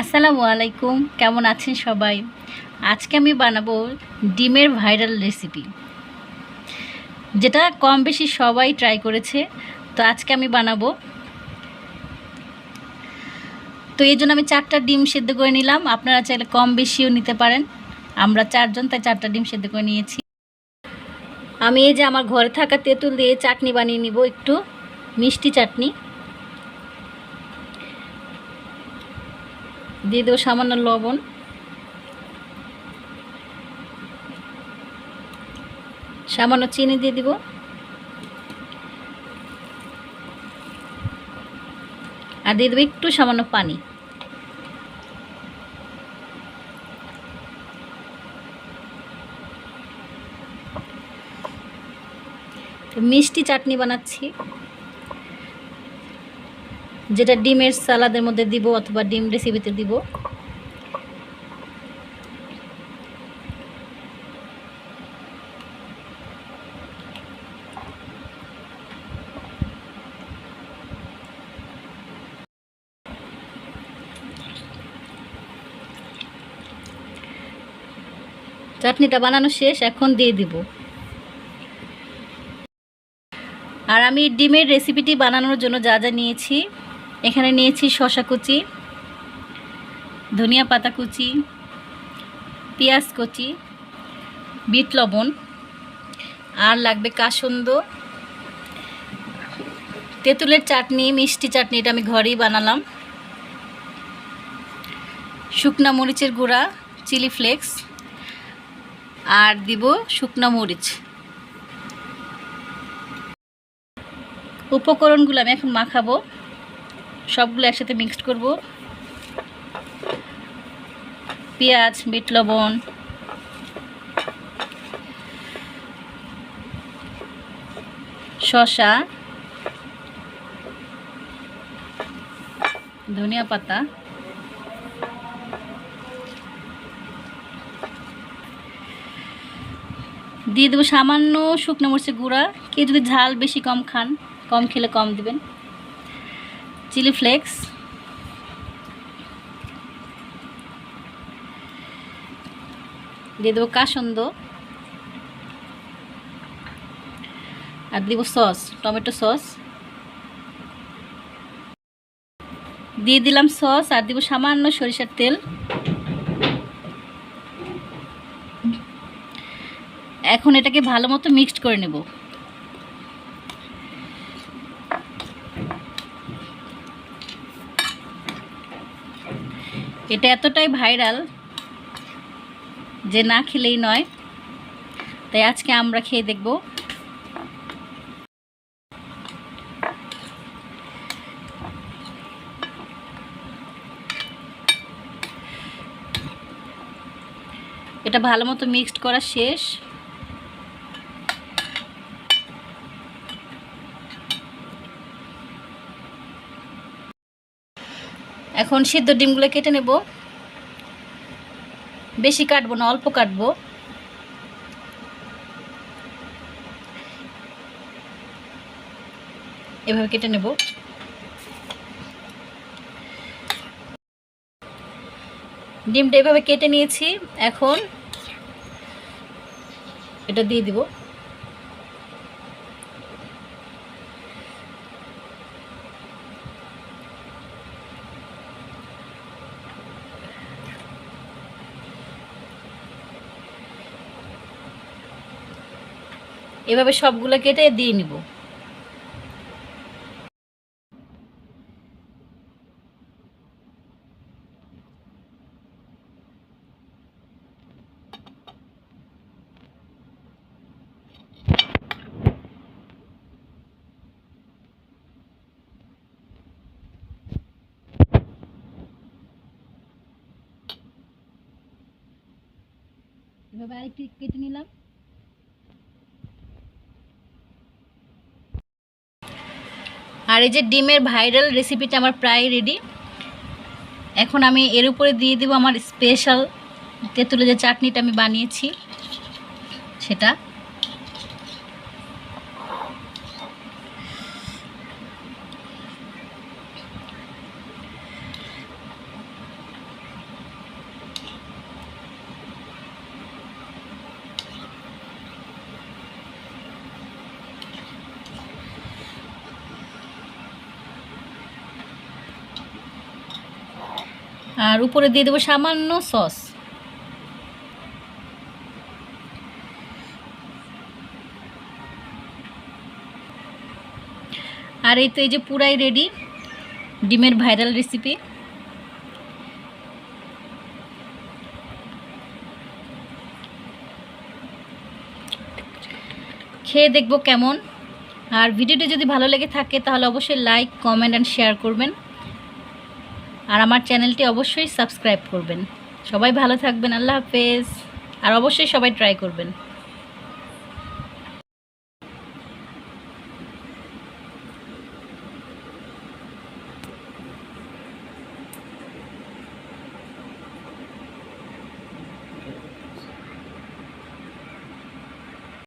আসসালামু আলাইকুম, কেমন আছেন সবাই? আজকে আমি বানাবো ডিমের ভাইরাল রেসিপি, যেটা কম বেশি সবাই ট্রাই করেছে। তো আজকে আমি বানাবো। তো এই জন্য আমি চারটা ডিম সেদ্ধ করে নিলাম। আপনারা চাইলে কম বেশিও নিতে পারেন। আমরা চারজন, তাই চারটা ডিম সেদ্ধ করে নিয়েছি। আমি এই যে আমার ঘরে থাকা তেঁতুল দিয়ে চাটনি বানিয়ে নিব, একটু মিষ্টি চাটনি। দিয়ে দেবো সামান্য লবণ। সামান্য চিনি দিয়ে দিব। আর দিয়ে দেবো একটু সামান্য পানি। মিষ্টি চাটনি বানাচ্ছি। যেটা ডিমের সালাদের মধ্যে দিব অথবা ডিম রেসিপিতে দিব। চাটনিটা বানানো শেষ, এখন দিয়ে দিব। আর আমি ডিমের রেসিপিটি বানানোর জন্য যা যা নিয়েছি এখানে নিয়েছি শশা কুচি, ধনিয়া পাতা কুচি, পেঁয়াজ কুচি, বিট লবণ, আর লাগবে কাসন্দ, তেঁতুলের চাটনি, মিষ্টি চাটনি এটা আমি ঘরেই বানালাম। শুকনা মরিচের গুঁড়া, চিলি ফ্লেক্স, আর দিব শুকনো মরিচ। উপকরণগুলো আমি এখন মাখাবো। সবগুলো একসাথে মিক্সড করব। পেঁয়াজ, বিট, লবণ। শসা। ধনিয়া পাতা। দিয়ে দেবো সামান্য শুকনো মরিচের গুঁড়া। কেউ যদি ঝাল বেশি কম খান, কম খেলে কম দিবেন। Chilli flakes. দিয়ে দেবো কাসন্দ। আর দিব সস, টমেটো সস। দিয়ে দিলাম সস আর দিব সামান্য সরিষার তেল। এখন এটাকে ভালো মতো মিক্সড করে নেব। এটা এতটাই ভাইরাল যে না খেলেই নয়। তাই আজকে আমরা খেয়ে দেখব। এটা ভালো মতো মিক্সড করা শেষ। এখন সিদ্ধ ডিমগুলো কেটে নেব। বেশি কাটবো না, অল্প কাটবো। এভাবে কেটে নেব। ডিমটা এভাবে কেটে নিয়েছি। এখন এটা দিয়ে দিব। এভাবে সবগুলো কেটে দিয়ে নিব। এভাবে আরেকটি কেটে নিলাম। আর এই যে ডিমের ভাইরাল রেসিপিটা আমার প্রায় রেডি এখন আমি এর উপরে দিয়ে দিব আমার স্পেশাল তেঁতুলে যে চাটনিটা আমি বানিয়েছি, সেটা। আর উপরে দিয়ে দেবো সামান্য সস। আর এই তো এই যে পুরাই রেডি ডিমের ভাইরাল রেসিপি খেয়ে দেখব কেমন। আর ভিডিওটি যদি ভালো লেগে থাকে, তাহলে অবশ্যই লাইক কমেন্ট অ্যান্ড শেয়ার করবেন। আর আমার চ্যানেলটি অবশ্যই সাবস্ক্রাইব করবেন। সবাই ভালো থাকবেন, আল্লাহ হাফেজ। আর অবশ্যই সবাই ট্রাই করবেন।